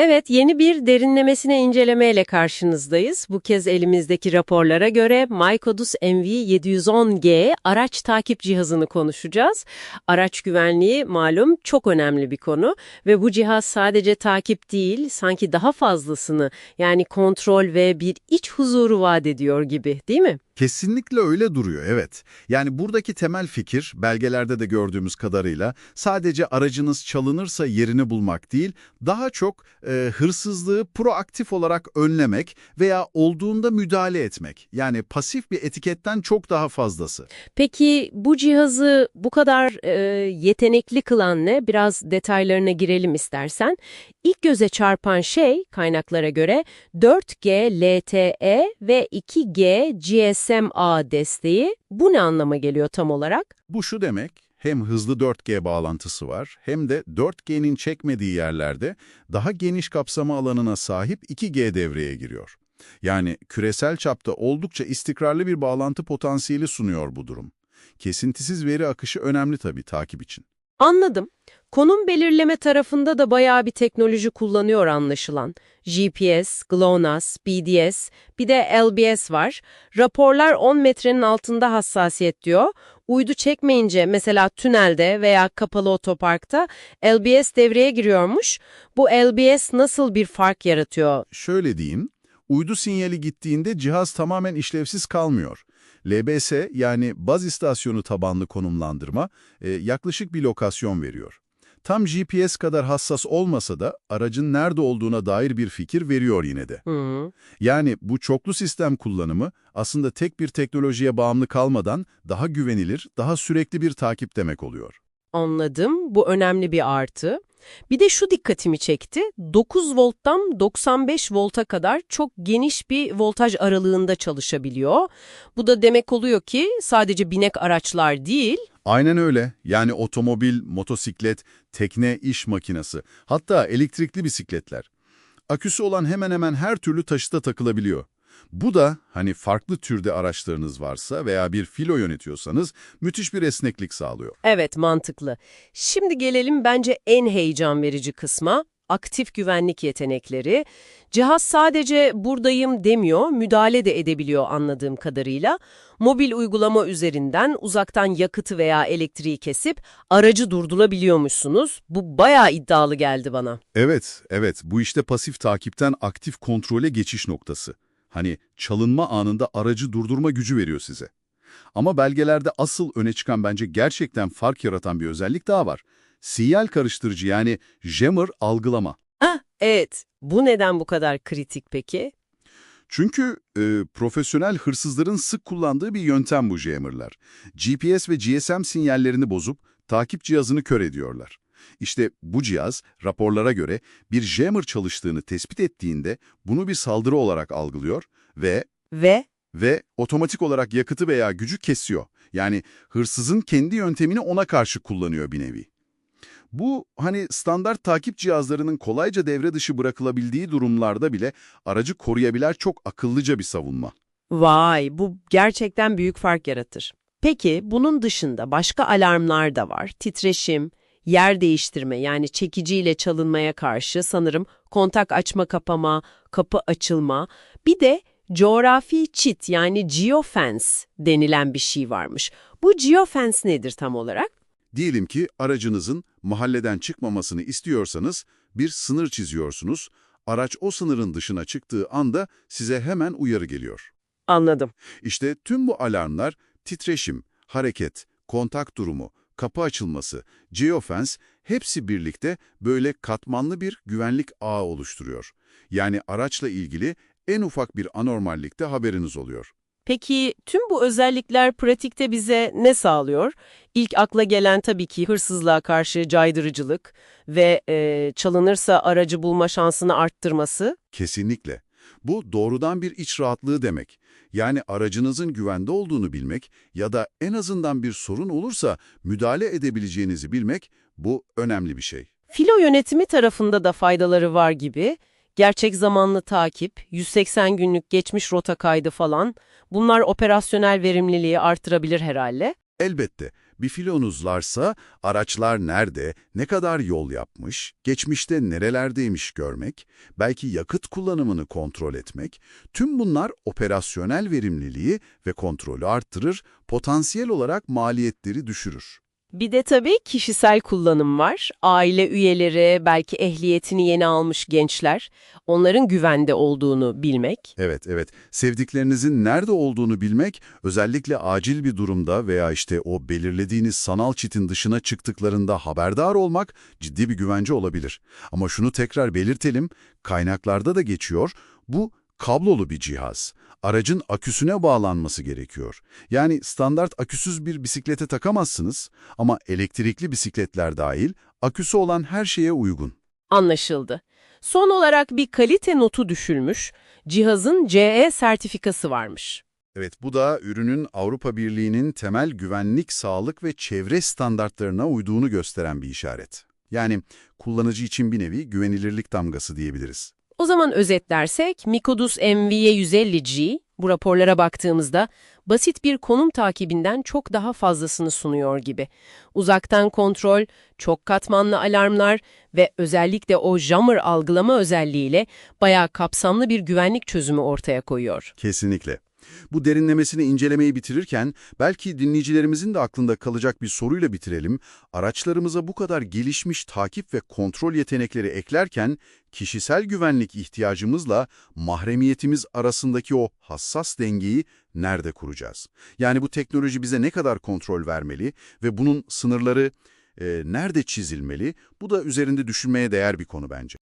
Evet, yeni bir derinlemesine incelemeyle karşınızdayız. Bu kez elimizdeki raporlara göre Mycodus MV710G araç takip cihazını konuşacağız. Araç güvenliği malum çok önemli bir konu ve bu cihaz sadece takip değil, sanki daha fazlasını yani kontrol ve bir iç huzuru vaat ediyor gibi, değil mi? Kesinlikle öyle duruyor, evet. Yani buradaki temel fikir, belgelerde de gördüğümüz kadarıyla sadece aracınız çalınırsa yerini bulmak değil, daha çok e, hırsızlığı proaktif olarak önlemek veya olduğunda müdahale etmek. Yani pasif bir etiketten çok daha fazlası. Peki bu cihazı bu kadar e, yetenekli kılan ne? Biraz detaylarına girelim istersen. İlk göze çarpan şey kaynaklara göre 4G LTE ve 2G GSM-A desteği. Bu ne anlama geliyor tam olarak? Bu şu demek, hem hızlı 4G bağlantısı var hem de 4G'nin çekmediği yerlerde daha geniş kapsama alanına sahip 2G devreye giriyor. Yani küresel çapta oldukça istikrarlı bir bağlantı potansiyeli sunuyor bu durum. Kesintisiz veri akışı önemli tabii takip için. Anladım. Konum belirleme tarafında da bayağı bir teknoloji kullanıyor anlaşılan. GPS, GLONASS, BDS, bir de LBS var. Raporlar 10 metrenin altında hassasiyet diyor. Uydu çekmeyince mesela tünelde veya kapalı otoparkta LBS devreye giriyormuş. Bu LBS nasıl bir fark yaratıyor? Şöyle diyeyim, uydu sinyali gittiğinde cihaz tamamen işlevsiz kalmıyor. LBS yani baz istasyonu tabanlı konumlandırma e, yaklaşık bir lokasyon veriyor. Tam GPS kadar hassas olmasa da aracın nerede olduğuna dair bir fikir veriyor yine de. Hı. Yani bu çoklu sistem kullanımı aslında tek bir teknolojiye bağımlı kalmadan daha güvenilir, daha sürekli bir takip demek oluyor. Anladım. Bu önemli bir artı. Bir de şu dikkatimi çekti. 9 volttan 95 volta kadar çok geniş bir voltaj aralığında çalışabiliyor. Bu da demek oluyor ki sadece binek araçlar değil, Aynen öyle. Yani otomobil, motosiklet, tekne, iş makinesi, hatta elektrikli bisikletler. Aküsü olan hemen hemen her türlü taşıta takılabiliyor. Bu da hani farklı türde araçlarınız varsa veya bir filo yönetiyorsanız müthiş bir esneklik sağlıyor. Evet, mantıklı. Şimdi gelelim bence en heyecan verici kısma, aktif güvenlik yetenekleri. Cihaz sadece buradayım demiyor, müdahale de edebiliyor anladığım kadarıyla. Mobil uygulama üzerinden uzaktan yakıtı veya elektriği kesip aracı durdurabiliyormuşsunuz. Bu bayağı iddialı geldi bana. Evet, evet. Bu işte pasif takipten aktif kontrole geçiş noktası. Hani çalınma anında aracı durdurma gücü veriyor size. Ama belgelerde asıl öne çıkan bence gerçekten fark yaratan bir özellik daha var. Sinyal karıştırıcı yani jammer algılama. Ah, evet. Bu neden bu kadar kritik peki? Çünkü e, profesyonel hırsızların sık kullandığı bir yöntem bu jammerlar. GPS ve GSM sinyallerini bozup takip cihazını kör ediyorlar. İşte bu cihaz raporlara göre bir jammer çalıştığını tespit ettiğinde bunu bir saldırı olarak algılıyor ve Ve ve otomatik olarak yakıtı veya gücü kesiyor. Yani hırsızın kendi yöntemini ona karşı kullanıyor bir nevi. Bu hani standart takip cihazlarının kolayca devre dışı bırakılabildiği durumlarda bile aracı koruyabilen çok akıllıca bir savunma. Vay, bu gerçekten büyük fark yaratır. Peki bunun dışında başka alarmlar da var. Titreşim, yer değiştirme yani çekiciyle çalınmaya karşı sanırım kontak açma kapama, kapı açılma. Bir de coğrafi çit yani geofence denilen bir şey varmış. Bu geofence nedir tam olarak? Diyelim ki aracınızın mahalleden çıkmamasını istiyorsanız bir sınır çiziyorsunuz. Araç o sınırın dışına çıktığı anda size hemen uyarı geliyor. Anladım. İşte tüm bu alarmlar titreşim, hareket, kontak durumu, kapı açılması, geofence hepsi birlikte böyle katmanlı bir güvenlik ağı oluşturuyor. Yani araçla ilgili en ufak bir anormallikte haberiniz oluyor. Peki tüm bu özellikler pratikte bize ne sağlıyor? İlk akla gelen tabii ki hırsızlığa karşı caydırıcılık ve e, çalınırsa aracı bulma şansını arttırması. Kesinlikle. Bu doğrudan bir iç rahatlığı demek. Yani aracınızın güvende olduğunu bilmek ya da en azından bir sorun olursa müdahale edebileceğinizi bilmek bu önemli bir şey. Filo yönetimi tarafında da faydaları var gibi. Gerçek zamanlı takip, 180 günlük geçmiş rota kaydı falan bunlar operasyonel verimliliği artırabilir herhalde. Elbette Bir filonuzlarsa araçlar nerede, ne kadar yol yapmış, geçmişte nerelerdeymiş görmek, belki yakıt kullanımını kontrol etmek, tüm bunlar operasyonel verimliliği ve kontrolü arttırır, potansiyel olarak maliyetleri düşürür. Bir de tabii kişisel kullanım var. Aile üyeleri, belki ehliyetini yeni almış gençler, onların güvende olduğunu bilmek. Evet, evet. Sevdiklerinizin nerede olduğunu bilmek, özellikle acil bir durumda veya işte o belirlediğiniz sanal çitin dışına çıktıklarında haberdar olmak ciddi bir güvence olabilir. Ama şunu tekrar belirtelim, kaynaklarda da geçiyor, bu kablolu bir cihaz. Aracın aküsüne bağlanması gerekiyor. Yani standart aküsüz bir bisiklete takamazsınız ama elektrikli bisikletler dahil aküsü olan her şeye uygun. Anlaşıldı. Son olarak bir kalite notu düşülmüş, cihazın CE sertifikası varmış. Evet, bu da ürünün Avrupa Birliği'nin temel güvenlik, sağlık ve çevre standartlarına uyduğunu gösteren bir işaret. Yani kullanıcı için bir nevi güvenilirlik damgası diyebiliriz. O zaman özetlersek, Mikodus MVE150G, bu raporlara baktığımızda basit bir konum takibinden çok daha fazlasını sunuyor gibi. Uzaktan kontrol, çok katmanlı alarmlar ve özellikle o jammer algılama özelliğiyle bayağı kapsamlı bir güvenlik çözümü ortaya koyuyor. Kesinlikle. Bu derinlemesini incelemeyi bitirirken belki dinleyicilerimizin de aklında kalacak bir soruyla bitirelim. Araçlarımıza bu kadar gelişmiş takip ve kontrol yetenekleri eklerken kişisel güvenlik ihtiyacımızla mahremiyetimiz arasındaki o hassas dengeyi nerede kuracağız? Yani bu teknoloji bize ne kadar kontrol vermeli ve bunun sınırları e, nerede çizilmeli? Bu da üzerinde düşünmeye değer bir konu bence.